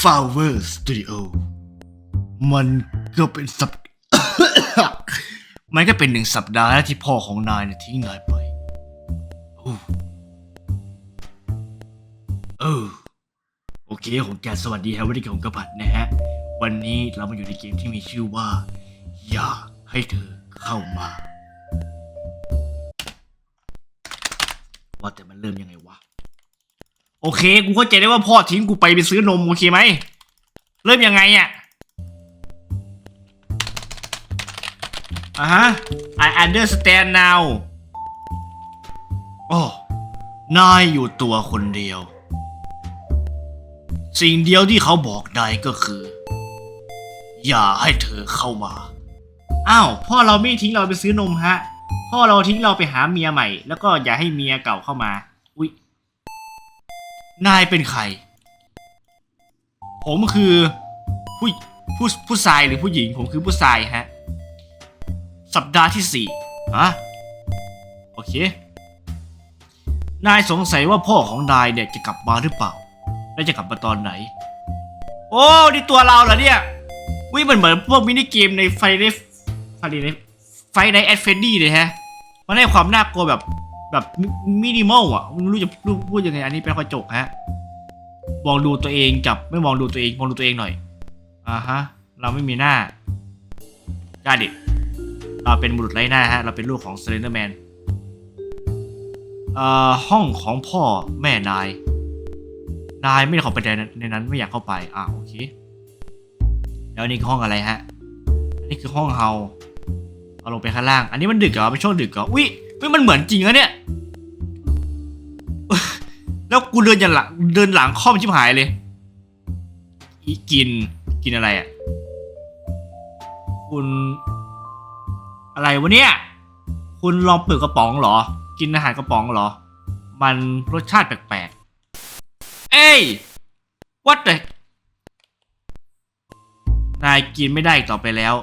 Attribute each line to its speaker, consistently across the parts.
Speaker 1: Flower Studio มันก็เป็นสัป มันก็เป็นหนึ่งสัปดาห์แล้วที่พ่อของนายเนี่ยทิ้งนายไปโอ้เออโอเคของแกสวัสดีครับวันนี้ของกระพัดนะฮะ วันนี้เรามาอยู่ในเกมที่มีชื่อว่า อย่าให้เธอเข้ามา ว่าแต่มันเริ่มยังไงวะ โอเค กูเข้าใจได้ว่าพ่อทิ้งกูไปไปซื้อนมโอเคไหม เริ่มยังไงอะอะฮะ I understand now โอ้นายอยู่ตัวคนเดียว สิ่งเดียวที่เขาบอกนายก็คือ อย่าให้เธอเข้ามา อ้าว พ่อเราไม่ทิ้งเราไปซื้อนมฮะ พ่อเราทิ้งเราไปหาเมียใหม่ แล้วก็อย่าให้เมียเก่าเข้ามา นายเป็นใคร ผมคือผู้ผู้ผู้ชายหรือผู้หญิง ผมคือผู้ชายฮะ สัปดาห์ที่สี่อะโอเค นายสงสัยว่าพ่อของนายเนี่ยจะกลับมาหรือเปล่า และจะกลับมาตอนไหน โอ้นี่ตัวเราเหรอเนี่ยวิมันเหมือนพวกมินิเกมในไฟในไฟในไฟในแอดเฟนดี้เลยฮะ มันให้ความน่ากลัวแบบ แบบมินิมอลอะไม่รู้จะพูดยังไงอันนี้เป็นกระจกฮะมองดูตัวเองกับไม่มองดูตัวเองมองดูตัวเองหน่อยอ่าฮะ เราไม่มีหน้าจ้ดิเราเป็นบุรุษไร้หน้าฮะ เราเป็นลูกของเซเลนเดอร์แมนเอ่อห้องของพ่อแม่นาย นายไม่ได้เข้าไปในนั้นไม่อยากเข้าไป อ่าโอเค แล้วนี่คือห้องอะไรฮะ อันนี้คือห้องเฮาเอาลงไปข้างล่าง อันนี้มันดึกเหรอเป็นช่วงดึกเหรอ อุ้ย อุ้ยมันเหมือนจริงอะเนี่ย แล้วกูเดินยันหลังเดินหลังค่อมชิบหายเลยอีกินกินอะไรอะคุณ อะไรวะเนี่ย คุณลองเปิดกระป๋องเหรอ กินอาหารกระป๋องเหรอ มันรสชาติแปลกๆ เอ้ย what the นายกินไม่ได้อีกต่อไปแล้ว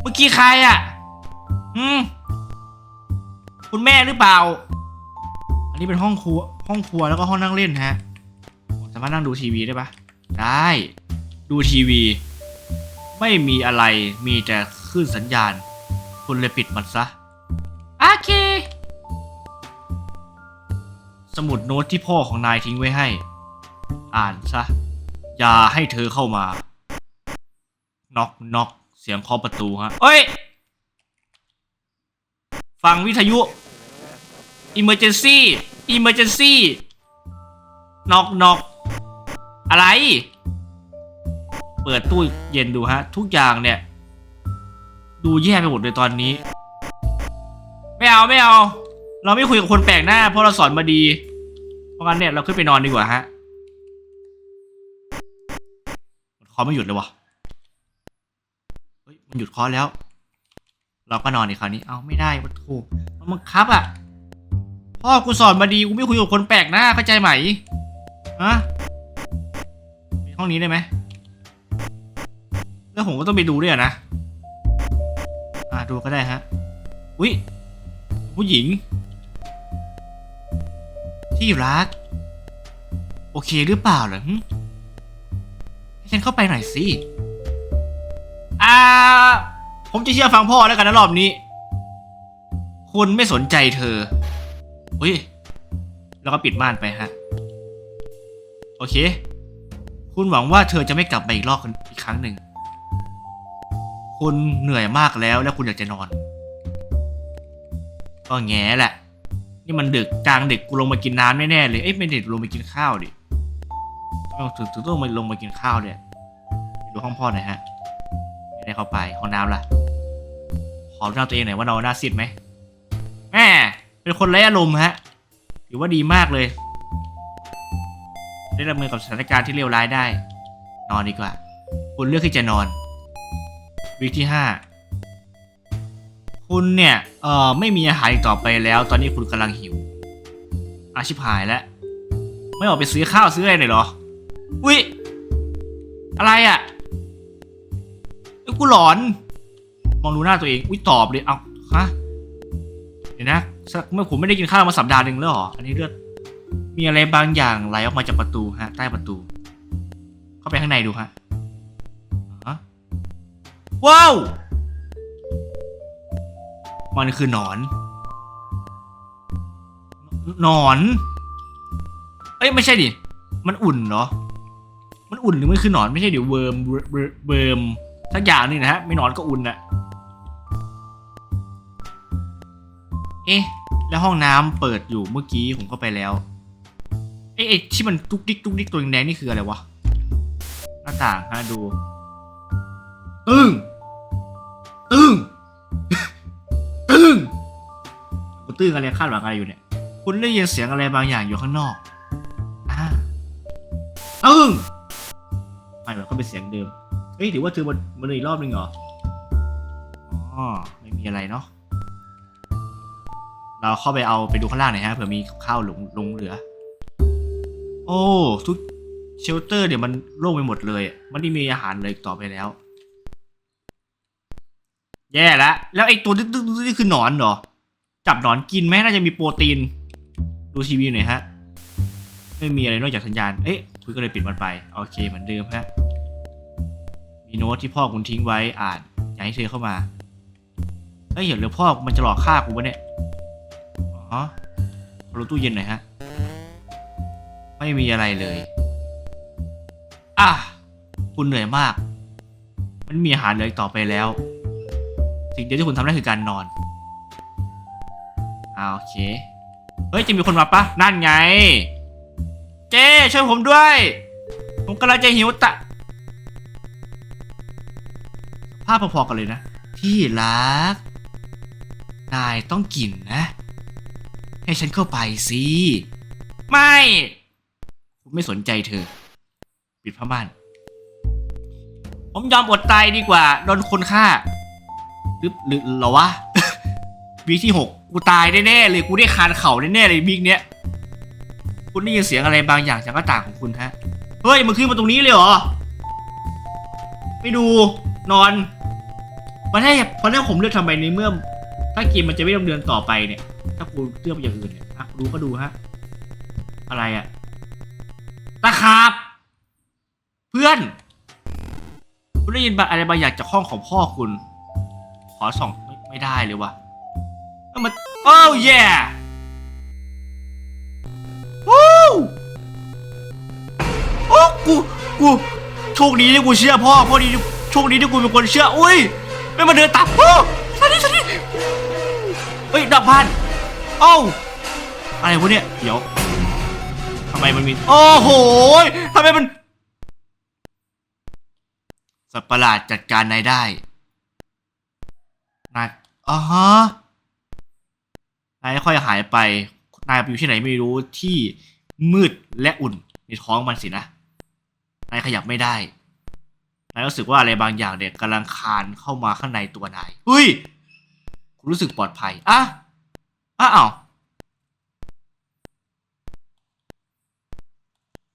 Speaker 1: เมื่อกี้ใครอะ อืม คุณแม่หรือเปล่า อันนี้เป็นห้องครัว ห้องครัวแล้วก็ห้องนั่งเล่นฮะ สามารถนั่งดูทีวีได้ปะได้ ดูทีวี ไม่มีอะไร มีแต่คลื่นสัญญาณ คุณเลยปิดมันซะ โอเค สมุดโน้ตที่พ่อของนายทิ้งไว้ให้ อ่านซะ อย่าให้เธอเข้ามา น็อกน็อกเสียงเคาะประตูฮะ เอ้ย ฟังวิทยุ Emergency Emergency น็อกน็อกอะไร เปิดตู้เย็นดูฮะ ทุกอย่างเนี่ย ดูแย่ไปหมดเลยตอนนี้ ไม่เอาไม่เอา เราไม่คุยกับคนแปลกหน้า เพราะเราสอนมาดี เพราะงั้นเนี่ยเราขึ้นไปนอนดีกว่าฮะคอไม่หยุดเลยวะเฮ้ยมันหยุดคอแล้ว เราก็นอนอีกคราวนี้ เอาไม่ได้วัตถุมันบังคับอะ พ่อกูสอนมาดีกูไม่คุยกับคนแปลกหน้าเข้าใจไหมฮะไปห้องนี้ได้ไหมแล้วผมก็ต้องไปดูด้วยนะ อ่าดูก็ได้ฮะ อุ้ยผู้หญิง ที่รัก โอเคหรือเปล่าเหรอให้ฉันเข้าไปหน่อยสิ อ่า ผมจะเชื่อฟังพ่อแล้วกันนะรอบนี้ คุณไม่สนใจเธอ อุ้ย แล้วก็ปิดม่านไปฮะ โอเค คุณหวังว่าเธอจะไม่กลับมาอีกรอบอีกครั้งหนึ่ง คุณเหนื่อยมากแล้วแล้วคุณอยากจะนอน ก็แง่แหละ นี่มันดึกกลางดึกกูลงมากินน้ำแน่ๆเลย เอ้ยไม่เด็กลงมากินข้าวดิต้องถึงถึงต้องมาลงมากินข้าวเนี่ยดูห้องพ่อหน่อยฮะ ไม่ได้เข้าไปห้องน้ำล่ะ ขอดูหน้าตัวเองหน่อยว่าเราหน้าซีดไหมแม่ เป็นคนไร้อารมณ์ฮะถือว่าดีมากเลย ได้รับมือกับสถานการณ์ที่เลวร้ายได้ นอนดีกว่า คุณเลือกที่จะนอน วิกที่ห้าคุณเนี่ยเอ่อไม่มีอาหารต่อไปแล้ว ตอนนี้คุณกำลังหิว อาชิบหายแล้ว ไม่ออกไปซื้อข้าวซื้ออะไรหน่อยหรอ อุ้ยอะไรอะ่ะกูหลอน มองดูหน้าตัวเอง อุ้ยตอบเลย เอาฮะ เดี๋ยวนะ สักเมื่อผมไม่ได้กินข้าวมาสัปดาห์หนึ่งแล้วหรอ อันนี้เลือด มีอะไรบางอย่างไหลออกมาจากประตูฮะ ใต้ประตู เข้าไปข้างในดูฮะว้าว มันคือหนอน หนอน เอ้ยไม่ใช่ดิ มันอุ่นเหรอ มันอุ่นหรือมันคือหนอนไม่ใช่เดี๋ยวเวิร์มเวิร์มเวิร์มสักอย่างนึงนะฮะ ไม่หนอนก็อุ่นอะ เอ๊ะ แล้วห้องน้ำเปิดอยู่เมื่อกี้ผมเข้าไปแล้ว เอ๊ะไอ้ที่มันตุกดิกตุกดิกตัวแดงนี่คืออะไรวะ หน้าต่างฮะดู ตึ้ง ตึ้ง ตึ้งกูตึ้งอะไรคาดหวังอะไรอยู่เนี่ย คุณได้ยินเสียงอะไรบางอย่างอยู่ข้างนอกอ่าตึ้งไม่มันก็เป็นเสียงเดิม เฮ้ยถือว่าเธอมันมันอีกรอบนึงเหรอ อ๋อ ไม่มีอะไรเนาะ เราเข้าไปเอาไปดูข้างล่างหน่อยฮะเผื่อมีข้าวหลงหลงเหลือ โอ้ทุกเชลเตอร์เดี๋ยวมันโล่งไปหมดเลย มันไม่มีอาหารเลยต่อไปแล้ว แย่แล้วแล้วไอ้ตัวตึ๊กๆๆนี่คือหนอนเหรอ จับหนอนกินไหมน่าจะมีโปรตีน ดูทีวีหน่อยฮะ ไม่มีอะไรนอกจากสัญญาณ เอ๊ะคุณก็เลยปิดมันไป โอเคเหมือนเดิมฮะ มีโน้ตที่พ่อคุณทิ้งไว้อ่าน อยากให้เธอเข้ามาเฮ้ยเดี๋ยวพ่อมันจะหลอกฆ่ากูวะเนี่ย อ๋อรู้ตู้เย็นหน่อยฮะ ไม่มีอะไรเลย อะ คุณเหนื่อยมาก มันมีอาหารเหลืออีกต่อไปแล้ว สิ่งเดียวที่คุณทำได้คือการนอนอ่าโอเค เฮ้ย จะมีคนมาปะนั่นไง เจ้ช่วยผมด้วย ผมกำลังจะหิวตะภาพพอๆกันเลยนะ ที่รัก นายต้องกินนะ ให้ฉันเข้าไปสิ ไม่ผมไม่สนใจเธอ ปิดผ้าม่าน ผมยอมอดตายดีกว่า โดนคนฆ่า หรือหรือเหรอวะวีคที่หกกูตายแน่ๆเลยกูได้คานเข่าแน่ๆเลยวีคเนี้ยคุณได้ยินเสียงอะไรบางอย่างจากหน้าต่างของคุณฮะ เฮ้ย มันขึ้นมาตรงนี้เลยเหรอ ไม่ดูนอนมาได้พอได้ผมเลือกทำไมในเมื่อ ถ้าเกมมันจะไม่ดำเนินต่อไปเนี่ย ถ้ากูเลือกอย่างอื่นเนี่ยอะดูก็ดูฮะ อะไรอะตะขาบ เพื่อนคุณได้ยินอะไรบางอย่างจากห้องของพ่อคุณ ขอส่องไม่ไม่ได้เลยวะเอ้ามันโอ้ยวู้โอ้กูกูโชคดีที่กูเชื่อพ่อพ่อดีโชคดีที่กูเป็นคนเชื่อ อุ้ยไม่มาเดินตามโอ้สันนี่สันนี่เฮ้ยดับพัน อ้าอะไรวะเนี่ย เดี๋ยวทำไมมันมี โอ้โหทำไมมัน สัตว์ประหลาดจัดการนายได้นายอ๋อฮะนายค่อยหายไป นายไปอยู่ที่ไหนไม่รู้ที่มืดและอุ่นในท้องมันสินะ นายขยับไม่ได้ นายรู้สึกว่าอะไรบางอย่างเนี่ยกำลังคานเข้ามาข้างในตัวนาย เฮ้ย คุณรู้สึกปลอดภัย อะ อ้าว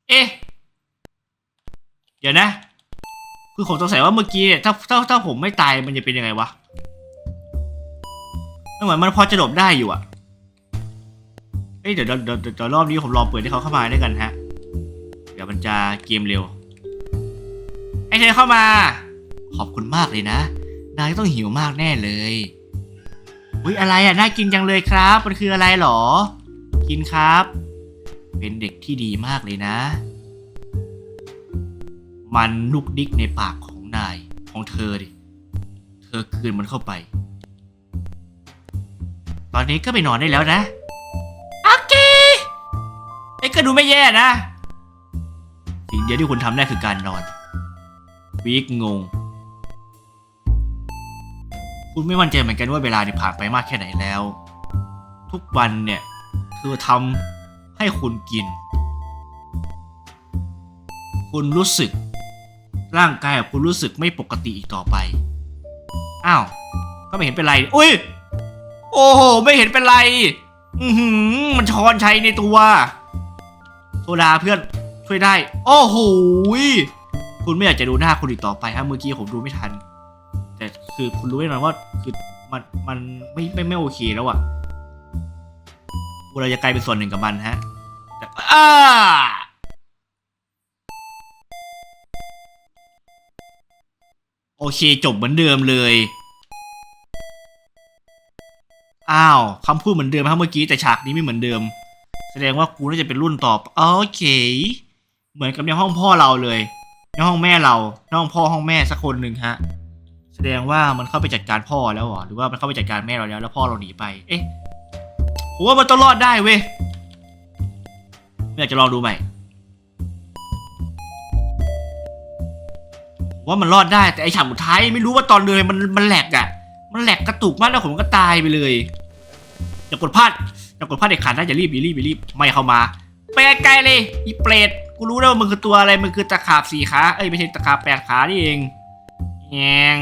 Speaker 1: เอ๊ะเดี๋ยวนะ คือผมสงสัยว่าเมื่อกี้เนี่ยถ้าถ้าถ้าผมไม่ตายมันจะเป็นยังไงวะมันเหมือนมันพอจะหลบได้อยู่อะเอ้ยเดี๋ยวเดี๋ยวเดี๋ยวเดี๋ยวรอบนี้ผมรอเปิดให้เขาเข้ามาด้วยกันฮะ เดี๋ยวมันจะเกมเร็ว ไอ้เธอเข้ามา ขอบคุณมากเลยนะ นายต้องหิวมากแน่เลย อุ้ยอะไรอะน่ากินจังเลยครับ มันคืออะไรหรอ กินครับ เป็นเด็กที่ดีมากเลยนะ มันลุกดิกในปากของนายของเธอดิ เธอคืนมันเข้าไป ตอนนี้ก็ไปนอนได้แล้วนะโอเคไอ้ก็ดูไม่แย่นะ สิ่งเดียวที่คุณทำได้คือการนอนวีกงง คุณไม่มั่นใจเหมือนกันว่าเวลาเนี่ยผ่านไปมากแค่ไหนแล้ว ทุกวันเนี่ยเธอทำให้คุณกิน คุณรู้สึก ร่างกายของคุณรู้สึกไม่ปกติอีกต่อไป อ้าวก็ไม่เห็นเป็นไรอุ้ยโอ้โห ไม่เห็นเป็นไร อือหือ มันช้อนชัยในตัว โซดาเพื่อนช่วยได้ โอ้โหคุณไม่อยากจะดูหน้าคุณอีกต่อไปฮะเมื่อกี้ผมดูไม่ทัน คือคุณรู้แน่นอนว่าคือมันมันไม่ไม่ไม่โอเคแล้วอะเราจะกลายเป็นส่วนหนึ่งกับมันฮะแต่อ้าโอเคจบเหมือนเดิมเลย อ้าวคำพูดเหมือนเดิมครับเมื่อกี้แต่ฉากนี้ไม่เหมือนเดิม แสดงว่ากูน่าจะเป็นรุ่นต่อไปโอเค เหมือนกับในห้องพ่อเราเลยในห้องแม่เราในห้องพ่อห้องแม่สักคนหนึ่งฮะ แสดงว่ามันเข้าไปจัดการพ่อแล้วเหรอหรือว่ามันเข้าไปจัดการแม่เราแล้ว แล้วพ่อเราหนีไป เอ๊ะผมว่ามันต้องรอดได้เว้ยอยากจะลองดูใหม่ว่ามันรอดได้แต่ไอฉากสุดท้ายไม่รู้ว่าตอนเดินมันมันแหลกอะมันแหลกกระตุกมากแล้วผมก็ตายไปเลยอย่ากดพลาดอย่ากดพลาดเด็ดขาดนะอย่ารีบอย่ารีบอย่ารีบไม่เข้ามาไปไกลเลยอีเปรตกูรู้แล้วว่ามึงคือตัวอะไรมึงคือตะขาบสี่ขาเอ้ยไม่ใช่ตะขาบแปดขานี่เอง แงง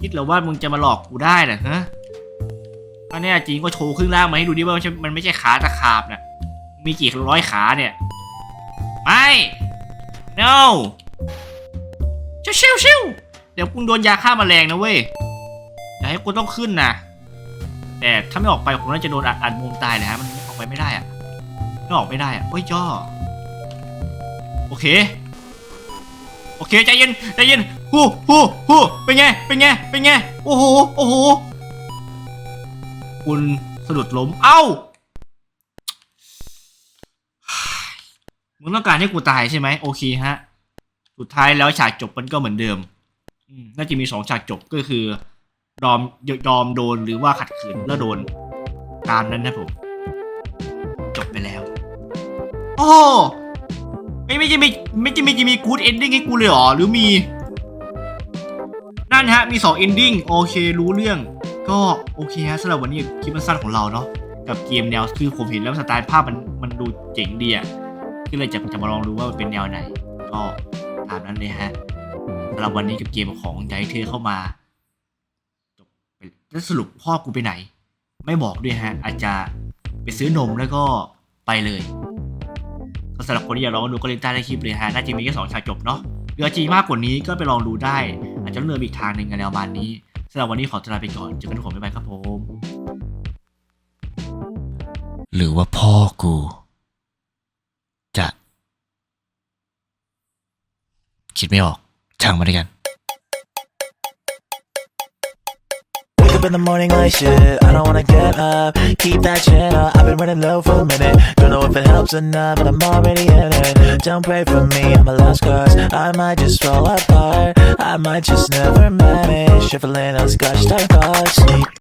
Speaker 1: คิดเหรอว่ามึงจะมาหลอกกูได้เหรอฮะถ้าแน่จริงก็โชว์ครึ่งล่างมาให้ดูดิว่ามันไม่ใช่ขาตะขาบนะมีกี่ร้อยขาเนี่ย ไม่ no ชิวชิวชิวเดี๋ยวกูโดนยาฆ่าแมลงนะเว้ยอย่าให้กูต้องขึ้นนะแต่ถ้าไม่ออกไปผมน่าจะโดนอัดอัดมุมตายเลยฮะมันออกไปไม่ได้อะไม่ออกไม่ได้อะโอ้ยจ้อโอเค โอเคใจเย็นใจเย็น ฮู้ฮู้ฮู้เป็นไง เป็นไง เป็นไง โอ้โห โอ้โห คุณสะดุดล้ม เอ้า มึงต้องการให้กูตายใช่ไหม โอเคฮะ สุดท้ายแล้วฉากจบมันก็เหมือนเดิม น่าจะมีสองฉากจบก็คือยอมยอมโดนหรือว่าขัดขืนแล้วโดน ตามนั้นนะผม จบไปแล้ว โอ้ไม่ไม่จะมีไม่จะมีจะมีกู๊ดเอนดิ้งให้กูเลยหรอ หรือมี นั่นฮะ มีสองเอนดิ้งโอเค รู้เรื่อง ก็โอเคฮะสำหรับวันนี้คลิปสั้นของเราเนาะ กับเกมแนวคือผมเห็นแล้วสไตล์ภาพมันมันดูเจ๋งดีอะก็เลยจะจะมาลองดูว่ามันเป็นแนวไหน ก็ตามนั้นเลยฮะสำหรับวันนี้กับเกมของใจเธอเข้ามาจบไปแล้วสรุปพ่อกูไปไหน ไม่บอกด้วยฮะ อาจจะไปซื้อนมแล้วก็ไปเลยก็สำหรับคนที่อยากลองดูก็เล่นใต้ในคลิปเลยฮะ น่าจะมีแค่สองฉากจบเนาะหรือจริงมากกว่านี้ก็ไปลองดูได้ อาจจะเลือกอีกทางหนึ่งกันแนวบานนี้สำหรับวันนี้ขอตัวลาไปก่อนเจอกันทุกคนบ๊ายบายครับผม
Speaker 2: หรือว่าพ่อกู จะ คิดไม่ออกช่างมาด้วยกัน
Speaker 3: up in the morning like shit. I don't wanna get up. Keep that chin up. I've been running low for a minute. Don't know if it helps or not, but I'm already in it. Don't pray for me, I'm a lost cause. I might just fall apart. I might just never manage. Shuffling on scotch type. Sleep.